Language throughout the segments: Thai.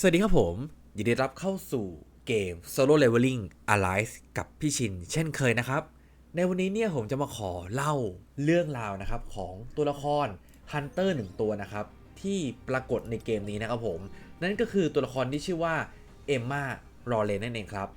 สวัสดีครับผม ยินดีรับเข้าสู่เกม Solo Leveling Alive กับพี่ชิน เช่นเคยนะครับ ในวันนี้เนี่ยผมจะมาขอเล่าเรื่องราวนะครับ ของตัวละครฮันเตอร์หนึ่งตัวนะครับ ที่ปรากฏในเกมนี้นะครับผม นั่นก็คือตัวละครที่ชื่อว่าเอมมา รอเลนนั่นเองครับ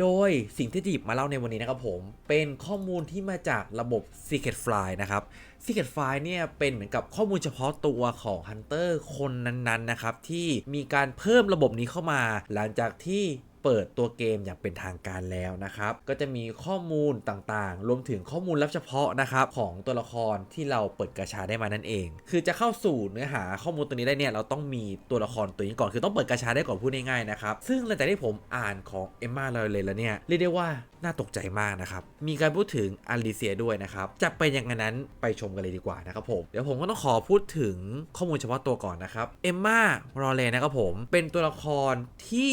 โดยสิ่งที่จะหยิบมาเล่าในวันนี้นะครับผม เป็นข้อมูลที่มาจากระบบ Secret Fly นะครับ Secret Fly เนี่ยเป็นเหมือนกับข้อมูลเฉพาะตัวของ Hunter คนนั้นๆนะครับ ที่มีการเพิ่มระบบนี้เข้ามา หลังจากที่ เปิดตัวเกมอย่างเป็นทางการแล้วนะครับ ก็จะมีข้อมูลต่างๆ รวมถึงข้อมูลลับเฉพาะนะครับของตัวละครที่เราเปิดกระชาได้มานั่นเอง คือจะเข้าสู่เนื้อหาข้อมูลตัวนี้ได้เนี่ยเราต้องมีตัวละครตัวนี้ก่อนคือต้องเปิดกระชาได้ก่อนพูดง่ายๆนะครับซึ่งหลังจากที่ผมอ่านของเอมมาเลยเลยแล้วเนี่ยเรียกได้ว่าน่าตกใจมากนะครับมีการพูดถึงอลิเซียด้วยนะครับจะเป็นยังไงนั้นไปชมกันเลยดีกว่านะครับผมเดี๋ยวผมก็ต้องขอพูดถึงข้อมูลเฉพาะตัวก่อนนะครับเอมมารอเลนะครับผมเป็นตัวละครที่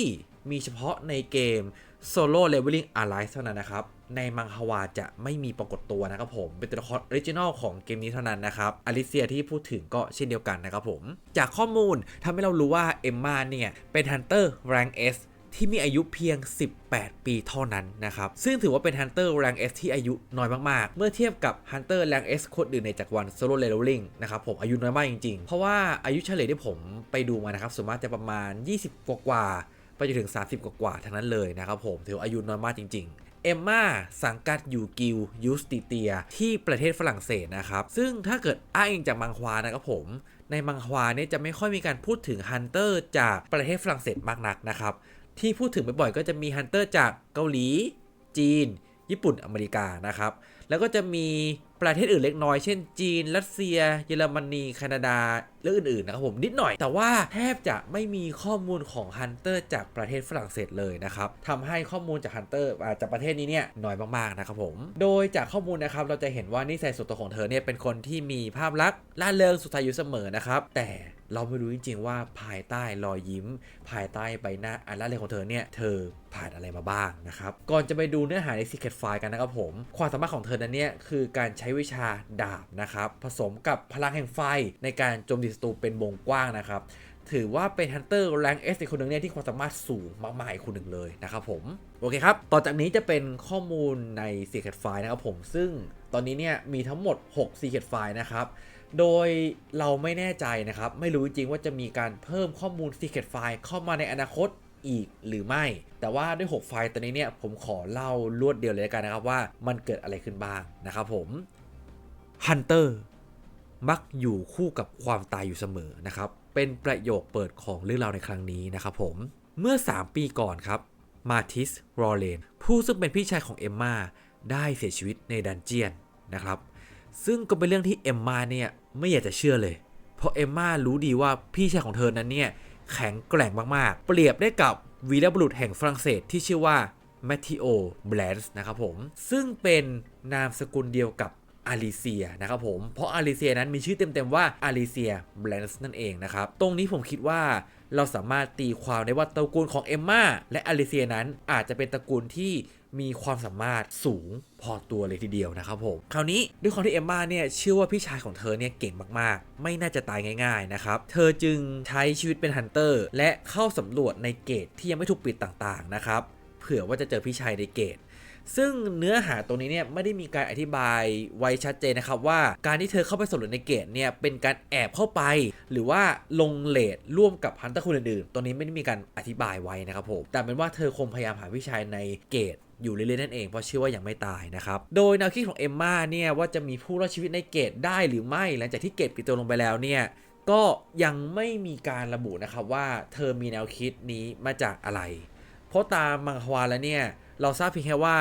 มีเฉพาะในเกม Solo Leveling Alive เท่านั้นนะครับ ในมังฮวาจะไม่มีปรากฏตัวนะครับผม เป็นตัวละครออริจินอลของเกมนี้เท่านั้นนะครับอลิเซียที่พูดถึงก็เช่นเดียวกันนะครับผม จากข้อมูลทำให้เรารู้ว่าเอมมาเนี่ย เป็นฮันเตอร์แรง S ที่มีอายุเพียง 18 ปีเท่านั้นนะครับ ซึ่งถือว่าเป็นฮันเตอร์แรง S ที่อายุน้อยมาก ๆ เมื่อเทียบกับฮันเตอร์แรง S คนอื่นในจักรวาล Solo Leveling นะครับผมอายุน้อยมากจริง ๆ เพราะว่าอายุเฉลี่ยที่ผมไปดูมานะครับส่วนมากจะประมาณ 20 กว่าๆ ไปจนถึง 30 กว่าๆทั้งนั้นเลยนะครับผมถือว่าอายุน้อยมากจริง ๆเอมมาสังกัดอยู่กิลยูสติเตีย ที่ประเทศฝรั่งเศสนะครับ ซึ่งถ้าเกิดอ้างอิงจากมังควานะครับผม ในมังควาเนี่ยจะไม่ค่อยมีการพูดถึงฮันเตอร์จากประเทศฝรั่งเศสมากนักนะครับ ที่พูดถึงบ่อยๆก็จะมีฮันเตอร์จากเกาหลี จีน ญี่ปุ่นอเมริกานะครับ แล้วก็จะมีประเทศอื่นเล็กน้อยเช่นจีน รัสเซีย เยอรมนีแคนาดาและอื่นๆนะครับผมนิดหน่อย แต่ว่าแทบจะไม่มีข้อมูลของฮันเตอร์จากประเทศฝรั่งเศสเลยนะครับทำให้ข้อมูลจากฮันเตอร์จากประเทศนี้เนี่ยน้อยมากๆนะครับผมโดยจากข้อมูลนะครับเราจะเห็นว่านิสัยส่วนตัวของเธอเนี่ยเป็นคนที่มีภาพลักษณ์ล่าเริงสุดท้ายอยู่เสมอนะครับแต่เราไม่รู้จริงๆว่าภายใต้รอยยิ้ม ภายใต้ใบหน้าอันล่าเริงของเธอเนี่ยเธอผ่านอะไรมาบ้างนะครับ ก่อนจะไปดูเนื้อหาใน Secret File กันนะครับผม ความสามารถของเธอนั้นเนี่ยคือการใช้วิชาดาบนะครับ ผสมกับพลังแห่งไฟในการโจมตีศัตรูเป็นวงกว้างนะครับ ถือว่าเป็นฮันเตอร์แรงเอสอีกคนหนึ่งเนี่ยที่ความสามารถสูงมากๆอีกคนหนึ่งเลยนะครับผม โอเคครับ ต่อจากนี้จะเป็นข้อมูลใน Secret File นะครับผม ซึ่งตอนนี้เนี่ยมีทั้งหมด 6 Secret File นะครับ โดยเราไม่แน่ใจนะครับ ไม่รู้จริงว่าจะมีการเพิ่มข้อมูล Secret File เข้ามาในอนาคตอีกหรือไม่ แต่ว่าด้วย 6 ไฟล์ตัวนี้เนี่ยผมขอเล่ารวดเดียวเลยกันนะครับว่ามันเกิดอะไรขึ้นบ้างนะครับผม Hunter มักอยู่คู่กับความตายอยู่เสมอนะครับ เป็นประโยคเปิดของเรื่องราวในครั้งนี้นะครับผม เมื่อ 3 ปีก่อนครับ มาทิส รอเลน ผู้ซึ่งเป็นพี่ชายของเอมมาได้เสียชีวิตในดันเจียนนะครับ ซึ่งก็เป็นเรื่องที่เอมมาเนี่ยไม่อยากจะเชื่อเลย เพราะเอมมารู้ดีว่าพี่ชายของเธอนั้นเนี่ยแข็งแกร่งมากๆ เปรียบได้กับวีรบุรุษแห่งฝรั่งเศสที่ชื่อว่าแมทธิโอ แบลนส์นะครับผม ซึ่งเป็นนามสกุลเดียวกับ อาริเซียนะครับผม เพราะอาริเซียนั้นมีชื่อเต็มๆว่าอาริเซียแบลนส์นั่นเองนะครับ ตรงนี้ผมคิดว่าเราสามารถตีความได้ว่าตระกูลของเอมมาและอาริเซียนั้นอาจจะเป็นตระกูลที่มีความสามารถสูงพอตัวเลยทีเดียวนะครับผม คราวนี้ด้วยความที่เอมมาเนี่ยเชื่อว่าพี่ชายของเธอเนี่ยเก่งมากๆ ไม่น่าจะตายง่ายๆนะครับ เธอจึงใช้ชีวิตเป็นฮันเตอร์ และเข้าสำรวจในเกตที่ยังไม่ถูกปิดต่างๆนะครับ เผื่อว่าจะเจอพี่ชายในเกต ซึ่งเนื้อหาตรงนี้เนี่ยไม่ได้มีการอธิบายไว้ชัดเจนนะครับว่าการที่เธอเข้าไปสำรวจในเกตเนี่ยเป็นการแอบเข้าไป หรือว่าลงเลดร่วมกับฮันเตอร์คนอื่นๆตรงนี้ไม่ได้มีการอธิบายไว้นะครับผมแต่เป็นว่าเธอคงพยายามหาพี่ชายในเกตอยู่เรื่อยๆนั่นเองเพราะเชื่อว่ายังไม่ตายนะครับ โดยแนวคิดของเอมมาเนี่ยว่าจะมีผู้รอดชีวิตในเกตได้หรือไม่ หลังจากที่เกตปิดตัวลงไปแล้วเนี่ยก็ยังไม่มีการระบุนะครับว่าเธอมีแนวคิดนี้มาจากอะไร เพราะตามมังควาแล้วเนี่ย เราทราบเพียงแค่ว่า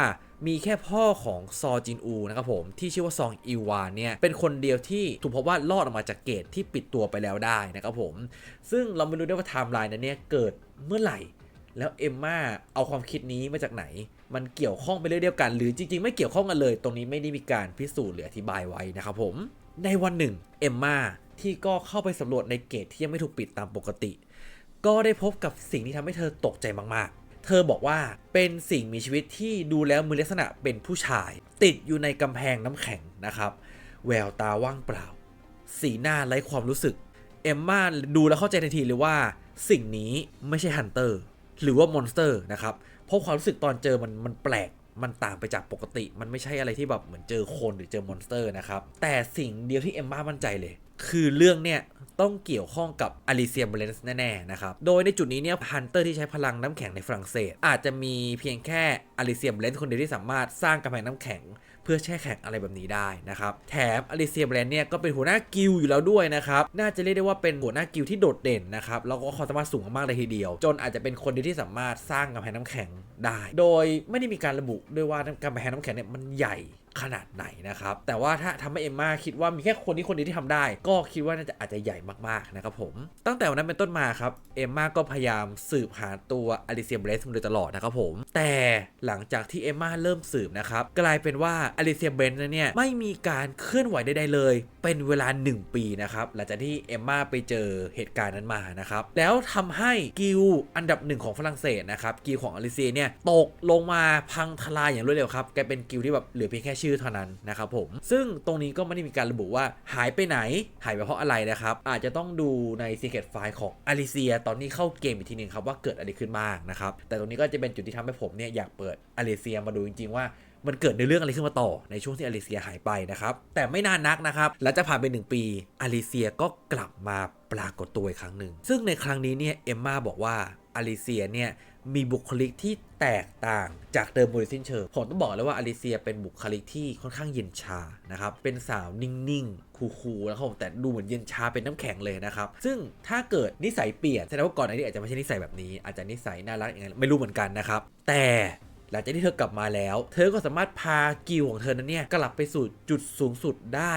มีแค่พ่อของซอจินอูนะครับผมที่ชื่อว่าซองอิวานเนี่ยเป็นคนเดียวที่ถูกพบว่ารอดออกมาจากเกตที่ปิดตัวไปแล้วได้นะครับผม ซึ่งเราไม่รู้ได้ว่าไทม์ไลน์นั้นเนี่ยเกิดเมื่อไหร่ แล้วเอมมาเอาความคิดนี้มาจากไหน มันเกี่ยวข้องไปเรื่องเดียวกัน หรือจริง ๆ ไม่เกี่ยวข้องกันเลย ตรงนี้ไม่ได้มีการพิสูจน์หรืออธิบายไว้นะครับผมในวันหนึ่งเอมมาที่ก็เข้าไปสำรวจในเกตที่ยังไม่ถูกปิดตามปกติ ก็ได้พบกับสิ่งที่ทำให้เธอตกใจมากๆ เธอบอกว่าเป็นสิ่งมีชีวิตที่ดูแล้วมีลักษณะเป็นผู้ชาย ติดอยู่ในกำแพงน้ำแข็งนะครับ แววตาว่างเปล่า สีหน้าไร้ความรู้สึก เอมมาดูแล้วเข้าใจทันทีเลยว่า สิ่งนี้ไม่ใช่ฮันเตอร์ หรือว่ามอนสเตอร์นะครับ เพราะความรู้สึกตอนเจอมันมันแปลกมันต่างไปจากปกติ มันไม่ใช่อะไรที่แบบเหมือนเจอคนหรือเจอมอนสเตอร์นะครับ แต่สิ่งเดียวที่เอมม่ามั่นใจเลย คือเรื่องเนี่ย ต้องเกี่ยวข้องกับอลิเซียมเบรนส์แน่ๆนะครับ โดยในจุดนี้เนี่ยฮันเตอร์ที่ใช้พลังน้ำแข็งในฝรั่งเศส อาจจะมีเพียงแค่อลิเซียมเบรนส์คนเดียวที่สามารถสร้างกำแพงน้ำแข็งเพื่อแช่แข็งอะไรแบบนี้ได้นะครับ แถมอลิเซียแบรนด์เนี่ยก็เป็นหัวหน้ากิล์อยู่แล้วด้วยนะครับ น่าจะเรียกได้ว่าเป็นหัวหน้ากิลที่โดดเด่นนะครับ แล้วก็ความสามารถสูงมากๆเลยทีเดียว จนอาจจะเป็นคนเดียวที่สามารถสร้างกำแพงน้ำแข็งได้ โดยไม่ได้มีการระบุด้วยว่ากำแพงน้ำแข็งเนี่ยมันใหญ่ ขนาดไหนนะครับ แต่ว่าถ้าทำให้เอมมาคิดว่ามีแค่คนนี้คนเดียวที่ทำได้ ก็คิดว่าน่าจะอาจจะใหญ่มากๆนะครับผม ตั้งแต่วันนั้นเป็นต้นมาครับ เอมมาก็พยายามสืบหาตัวอลิเซียเบรสมาโดยตลอดนะครับผม แต่หลังจากที่เอมมาเริ่มสืบนะครับ กลายเป็นว่าอลิเซียเบรสเนี่ยไม่มีการเคลื่อนไหวใดๆเลยเป็นเวลา 1 ปีนะครับ หลังจากที่เอมมาไปเจอเหตุการณ์นั้นมานะครับ แล้วทำให้กิลอันดับหนึ่งของฝรั่งเศสนะครับ กิลของอลิเซียเนี่ย ตกลงมาพังทลายอย่างรวดเร็วครับกลายเป็นกิลที่แบบเหลือเพียงแค่ชื่อเท่านั้นนะครับผม ซึ่งตรงนี้ก็ไม่ได้มีการระบุว่าหายไปไหน หายไปเพราะอะไรนะครับ อาจจะต้องดูใน Secret File ของอลิเซีย ตอนนี้เข้าเกมอีกทีหนึ่งครับว่าเกิดอะไรขึ้นบ้างนะครับ แต่ตรงนี้ก็จะเป็นจุดที่ทำให้ผมเนี่ยอยากเปิดอลิเซียมาดูจริงๆว่า มันเกิดในเรื่องอะไรขึ้นมาต่อในช่วงที่อลิเซียหายไปนะครับ แต่ไม่นานนักนะครับหลังจากผ่านไป1ปี อลิเซียก็กลับมาปรากฏตัวอีกครั้งหนึ่ง ซึ่งในครั้งนี้เนี่ยเอมมาบอกว่าอลิเซียเนี่ยมีบุคลิกที่แตกต่างจากเดิมโดยสิ้นเชิงผมต้องบอกเลยว่าอลิเซียเป็นบุคลิกที่ค่อนข้างเย็นชานะครับ เป็นสาวนิ่งๆ คูลๆแล้วครับแต่ดูเหมือนเย็นชาเป็นน้ำแข็งเลยนะครับ ซึ่งถ้าเกิดนิสัยเปลี่ยนแสดงว่าก่อนหน้านี้อาจจะไม่ใช่นิสัยแบบนี้ อาจจะนิสัยน่ารักอย่างนั้นไม่รู้เหมือนกันนะครับ แต่ หลังจากที่เธอกลับมาแล้ว เธอก็สามารถพากิลของเธอนั้นเนี่ยกลับไปสู่จุดสูงสุดได้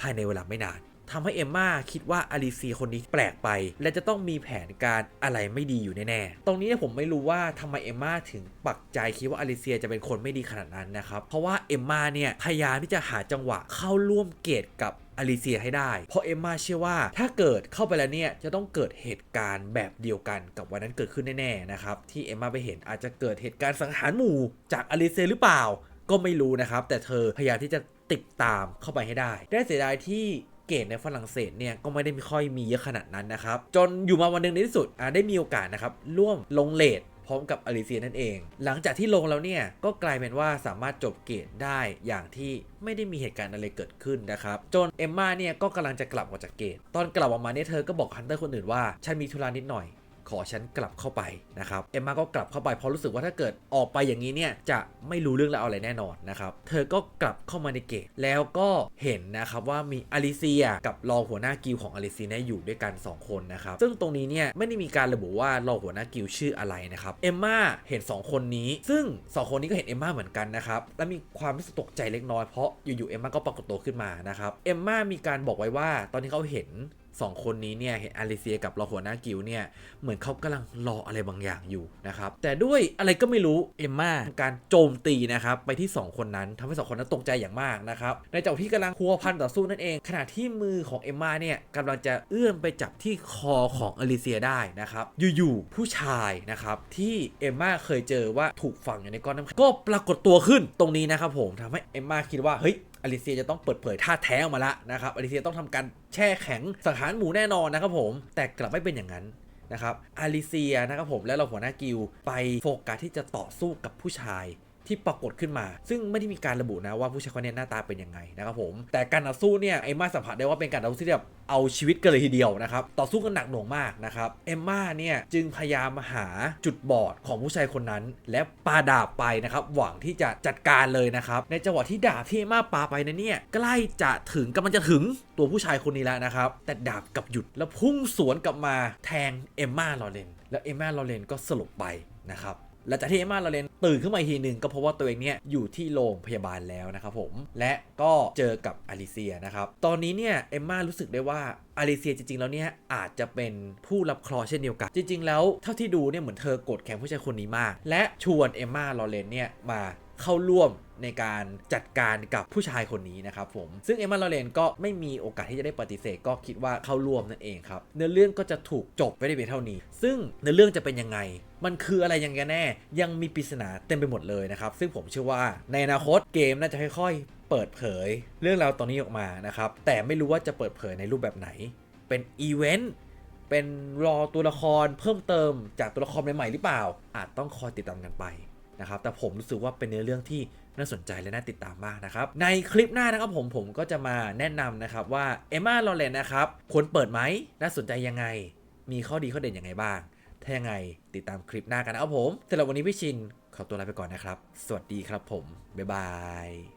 ภายในเวลาไม่นาน ทำให้เอมมาคิดว่าอลิเซียคนนี้แปลกไป และจะต้องมีแผนการอะไรไม่ดีอยู่แน่ๆ ตรงนี้เนี่ยผมไม่รู้ว่าทำไมเอมมาถึงปักใจคิดว่าอลิเซียจะเป็นคนไม่ดีขนาดนั้นนะครับ เพราะว่าเอมมาเนี่ยพยายามที่จะหาจังหวะเข้าร่วมเกตกับอลิเซียให้ได้ เพราะเอมมาเชื่อว่าถ้าเกิดเข้าไปแล้วเนี่ย จะต้องเกิดเหตุการณ์แบบเดียวกันกับวันนั้นเกิดขึ้นแน่ๆนะครับ ที่เอมมาไปเห็นอาจจะเกิดเหตุการณ์สังหารหมู่จากอลิเซียหรือเปล่า ก็ไม่รู้นะครับ แต่เธอพยายามที่จะติดตามเข้าไปให้ได้ ได้เสียดายที่ เกตในฝรั่งเศสเนี่ยก็ไม่ได้มีค่อยมีเยอะขนาดนั้นนะครับ จนอยู่มาวันหนึ่งในที่สุดอ่าได้มีโอกาสนะครับร่วมลงเลทพร้อมกับอลิเซียนั่นเอง หลังจากที่ลงแล้วเนี่ย ก็กลายเป็นว่าสามารถจบเกตได้อย่างที่ไม่ได้มีเหตุการณ์อะไรเกิดขึ้นนะครับ จนเอมมาเนี่ยก็กำลังจะกลับออกจากเกต ตอนกลับออกมาเนี่ยเธอก็บอกฮันเตอร์คนอื่นว่า ฉันมีธุระนิดหน่อย ขอฉันกลับเข้าไปนะครับเอมมาก็กลับเข้าไปเพราะรู้สึกว่าถ้าเกิดออกไปอย่างนี้เนี่ยจะไม่รู้เรื่องแล้วอะไรแน่นอนนะครับเธอก็กลับเข้ามาในเกตแล้วก็เห็นนะครับว่ามีอลิเซียกับรองหัวหน้ากิลของอลิเซียเนี่ยอยู่ด้วยกัน 2 คนนะครับซึ่งตรงนี้เนี่ยไม่ได้มีการระบุว่ารองหัวหน้ากิลชื่ออะไรนะครับเอมมาเห็น 2 คนนี้ ซึ่ง 2 คนนี้ก็เห็นเอมมาเหมือนกันนะครับและมีความรู้สึกตกใจเล็กน้อยเพราะอยู่ๆเอมมาก็ปรากฏตัวขึ้นมานะครับเอมมามีการบอกไว้ว่าตอนที่เขาเห็น สองคนนี้เนี่ยเห็นอลิเซียกับรอหัวหน้ากิลเนี่ยเหมือนเขากำลังรออะไรบางอย่างอยู่นะครับแต่ด้วยอะไรก็ไม่รู้เอมมาทำการโจมตีนะครับไปที่ 2 คนนั้นทำให้ 2 คนนั้นตกใจอย่างมากนะครับในจังหวะที่กำลังพัวพันต่อสู้นั่นเอง ขณะที่มือของเอมมาเนี่ยกำลังจะเอื้อมไปจับที่คอของอลิเซียได้นะครับอยู่ๆผู้ชายนะครับที่เอมมาเคยเจอว่าถูกฝังอยู่ในก้อนน้ำแข็งก็ปรากฏตัวขึ้นตรงนี้นะครับผมทำให้เอมมาคิดว่าเฮ้ย อลิเซียจะต้องเปิดเผยท่าแท้ออกมาละนะครับอลิเซียต้องทำการแช่แข็งสังหารหมูแน่นอนนะครับผม แต่กลับไม่เป็นอย่างนั้นนะครับอลิเซียนะครับผมและเราหัวหน้ากิลไปโฟกัสที่จะต่อสู้กับผู้ชาย ที่ปรากฏขึ้นมา ซึ่งไม่ได้มีการระบุนะว่าผู้ชายคนนี้หน้าตาเป็นยังไงนะครับผมแต่การต่อสู้เนี่ยเอมมาสัมผัสได้ว่าเป็นการต่อสู้ที่แบบเอาชีวิตกันเลยทีเดียวนะครับต่อสู้กันหนักหน่วงมากนะครับเอมมาเนี่ยจึงพยายามหาจุดบอดของผู้ชายคนนั้น และปาดาบไปนะครับหวังที่จะจัดการเลยนะครับในจังหวะที่ดาบที่เอมมาปาไปนั้นเนี่ยใกล้จะถึงกำลังจะถึงตัวผู้ชายคนนี้แล้วนะครับแต่ดาบกลับหยุดแล้วพุ่งสวนกลับมาแทงเอมมาลอเรนแล้วเอมมาลอเรนก็สลบไปนะครับ หลังจากที่เอมมาลอเรนตื่นขึ้นมาทีหนึ่งก็เพราะว่าตัวเองเนี่ยอยู่ที่โรงพยาบาลแล้วนะครับผม และก็เจอกับอลิเซียนะครับ ตอนนี้เนี่ยเอมมารู้สึกได้ว่าอลิเซียจริงๆ แล้วเนี่ยอาจจะเป็นผู้รับเคราะห์เช่นเดียวกัน จริง ๆ แล้วเท่าที่ดูเนี่ยเหมือนเธอกดแค้นผู้ชายคนนี้มาก และชวนเอมมาลอเรนเนี่ยมา เข้าร่วมในการจัดการกับผู้ชายคนนี้นะครับผม ซึ่งเอ็มมาลอเรนก็ไม่มีโอกาสที่จะได้ปฏิเสธก็คิดว่าเข้าร่วมนั่นเองครับ เนื้อเรื่องก็จะถูกจบไว้ในเพียงเท่านี้ ซึ่งเนื้อเรื่องจะเป็นยังไง มันคืออะไรยังไงแน่ ยังมีปริศนาเต็มไปหมดเลยนะครับ ซึ่งผมเชื่อว่าในอนาคตเกมน่าจะค่อยๆ เปิดเผย เรื่องราวตอนนี้ออกมานะครับ แต่ไม่รู้ว่าจะเปิดเผยในรูปแบบไหน เป็นอีเวนต์เป็นรอตัวละครเพิ่มเติมจากตัวละครใหม่ๆหรือเปล่า อาจต้องคอยติดตามกันไป นะครับแต่ผมรู้สึกว่าเป็นเนื้อเรื่องที่น่าสนใจและน่าติดตามมากนะครับ ในคลิปหน้านะครับผมผมก็จะมาแนะนำนะครับว่าเอมมาลอเรนนะครับควรเปิดไหมน่าสนใจยังไง มีข้อดีข้อเด่นยังไงบ้าง ถ้ายังไงติดตามคลิปหน้ากันนะครับผมสำหรับวันนี้พี่ชินขอตัวลาไปก่อนนะครับ สวัสดีครับผมบ๊ายบาย